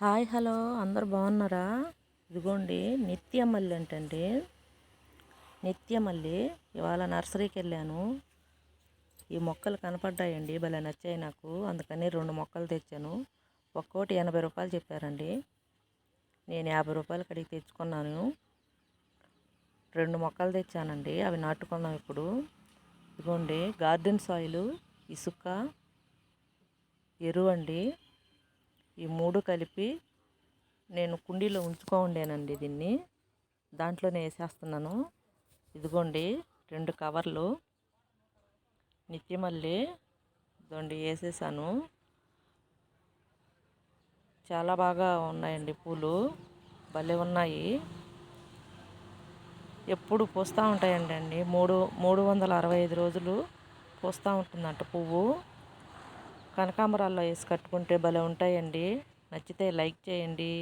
Hi hello. అందరు బాగున్నారా? ఇదిగోండి నిత్యమల్లి ఏంటండి నిత్యమల్లి ఇవాళ నర్సరీకి వెళ్ళాను. ఈ మొక్కలు కనపడ్డాయండి భలే నచ్చాయి నాకు. అందుకని రెండు మొక్కలు తెచ్చాను. ఒక్కోటి ఎనభై రూపాయలు చెప్పారండి. నేను యాభై రూపాయలు కడిగి తెచ్చుకున్నాను. రెండు మొక్కలు తెచ్చానండి అవి నాటుకున్నాం ఇప్పుడు. ఇదిగోండి గార్డెన్ సాయిల్ ఇసుక ఎరువు అండి. ఈ మూడు కలిపి నేను కుండీలో ఉంచుకో ఉండేనండి దీన్ని. దాంట్లోనే వేసేస్తున్నాను. ఇదిగోండి రెండు కవర్లు. నిత్యమల్లి దొండి వేసేసాను. చాలా బాగా ఉన్నాయండి పూలు. భలే ఉన్నాయి. ఎప్పుడు పూస్తూ ఉంటాయండి అండి మూడు మూడు వందల అరవై ఐదు రోజులు పూస్తూ ఉంటుందంట పువ్వు. కనకాంబరాల్లో వేసి కట్టుకుంటే భలే ఉంటాయండి. నచ్చితే లైక్ చేయండి.